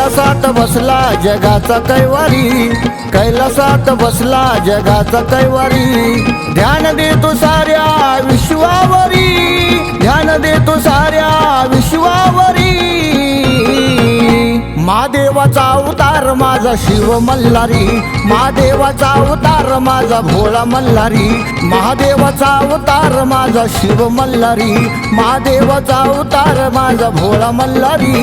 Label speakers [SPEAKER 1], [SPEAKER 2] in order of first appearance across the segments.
[SPEAKER 1] कैलासात बसला जगाचा कैवारी कैलासात बसला जगाचा कैवारी. ध्यान देतो साऱ्या विश्वावरी ध्यान देतो साऱ्या विश्वावरी. महादेवाचा अवतार माझा शिव मल्हारी. महादेवाचा अवतार माझा भोळा मल्हारी. महादेवाचा अवतार माझा शिव मल्हारी. महादेवाचा अवतार माझा भोळा मल्हारी.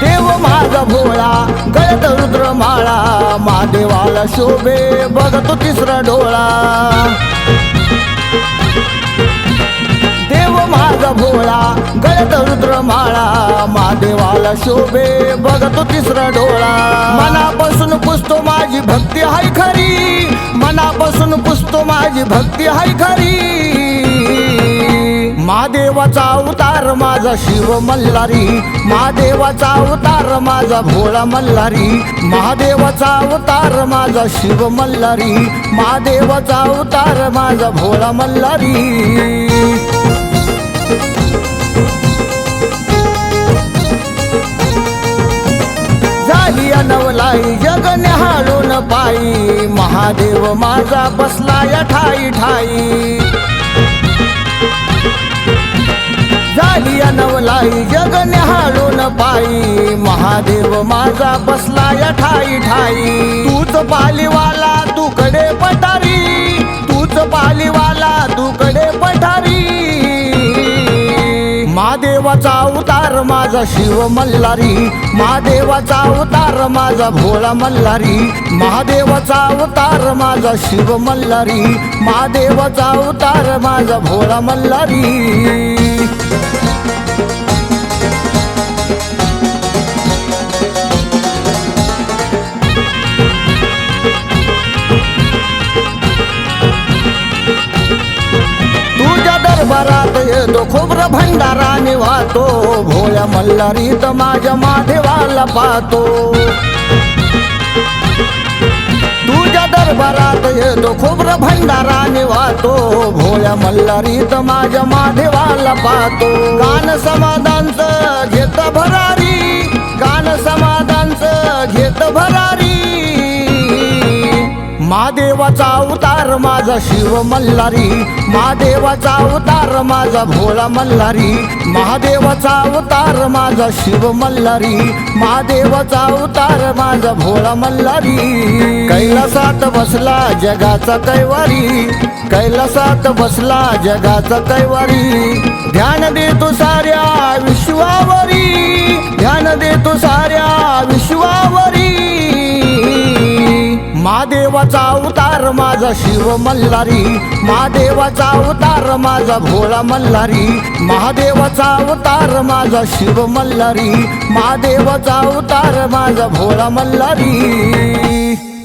[SPEAKER 1] देव माझा भोळा माळा महादेवाला शोभे बघतो तिसरा डोळा. देव माझा भोळा गळत रुद्र माळा महादेवाला शोभे बघतो तिसरा डोळा. मनापासून पुसतो माझी भक्ती हाय खरी. मनापासून पुसतो माझी भक्ती हाय खरी. महादेवाचा अवतार माझा शिव मल्हारी. महादेवाचा अवतार माझा भोळा मल्हारी. महादेवाचा अवतार माझा शिव मल्हारी. महादेवाचा अवतार माझा भोळा मल्हारी. झाली नवलाई जग निहाळून पायी. महादेव माझा बसला या ठाई ठाई. झाली नवलाई जग हाळून पायी. महादेव माझा बसला या ठाई ठाई. तूच पालीवाला तुकडे पठारी. तूच पालीवाला तुकडे पठारी. महादेवाचा अवतार माझा शिव मल्हारी. महादेवाचा अवतार माझा भोळा मल्हारी. महादेवाचा अवतार माझा शिव मल्हारी. महादेवाचा अवतार माझा भोळा मल्हारी. येतो खोबरं भंडाराने वाहतो. भोळ्या मल्हारीत माझ्या माधेवाला पाहतो. तुझ्या दरबारात येतो खोबरं भंडाराने वाहतो. भोळ्या मल्हारीत माझ्या माधेवाला पाहतो. गान समाधानच घेत भरारी. गान समाधानच घेत भरारी. महादेवाचा अवतार माझा शिव मल्हारी. महादेवाचा अवतार माझा भोळा मल्हारी. महादेवाचा अवतार माझा शिव मल्हारी. महादेवाचा अवतार माझा भोळा मल्हारी. कैलासात बसला जगाचा कैवारी. कैलासात बसला जगाचा कैवारी. ध्यान देतो साऱ्या विश्वावरी. ध्यान देतो साऱ्या अवतार माझा शिव मल्हारी. महादेवाचा अवतार माझा भोळा मल्हारी. महादेवाचा अवतार माझा शिव मल्हारी. महादेवाचा अवतार माझा भोळा मल्हारी.